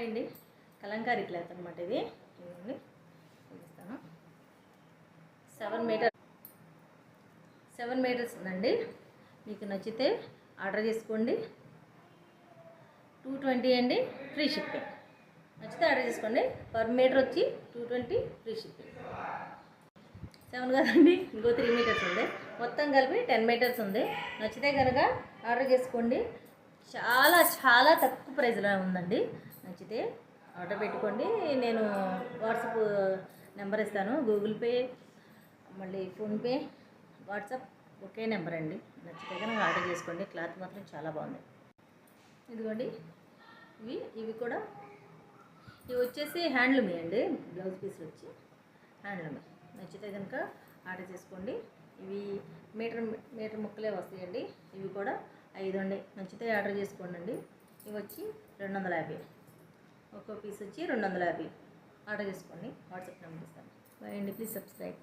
Hi అండి Kalamkari cloth అనమాట ఇది. ఇదిగోండి చూపిస్తాను. Seven metre. సెవెన్ మీటర్స్ ఉందండి. మీకు నచ్చితే ఆర్డర్ చేసుకోండి. టూ ట్వంటీ అండి ఫ్రీ షిప్పింగ్. నచ్చితే ఆర్డర్ చేసుకోండి. పర్ మీటర్ వచ్చి two twenty free shipping. Seven కదండి ఇంకో త్రీ మీటర్స్ ఉంది. మొత్తం కలిపి టెన్ మీటర్స్ ఉంది. నచ్చితే కనుక ఆర్డర్ చేసుకోండి. చాలా చాలా తక్కువ ప్రైస్లో ఉందండి. నచ్చితే ఆర్డర్ పెట్టుకోండి. నేను వాట్సాప్ నెంబర్ ఇస్తాను. గూగుల్ పే మళ్ళీ ఫోన్పే వాట్సాప్ ఒకే నెంబర్ అండి. నచ్చితే కనుక ఆర్డర్ చేసుకోండి. క్లాత్ మాత్రం చాలా బాగుంది. ఇదిగోండి. ఇవి ఇవి కూడా. ఇవి వచ్చేసి హ్యాండ్లూమే అండి. బ్లౌజ్ పీస్ వచ్చి హ్యాండ్లూమే. నచ్చితే కనుక ఆర్డర్ చేసుకోండి. ఇవి మీటర్ మీటర్ ముక్కలే వస్తాయండి. ఇవి కూడా ఐదు అండి. నచ్చితే ఆర్డర్ చేసుకోండి ఇవి వచ్చి రెండు వందల యాభై. ఒక్కో పీస్ వచ్చి రెండు వందల యాభై. ఆర్డర్ చేసుకోండి. వాట్సాప్ నెంబర్ ఇస్తాను. బాయ్ అండి. Please subscribe.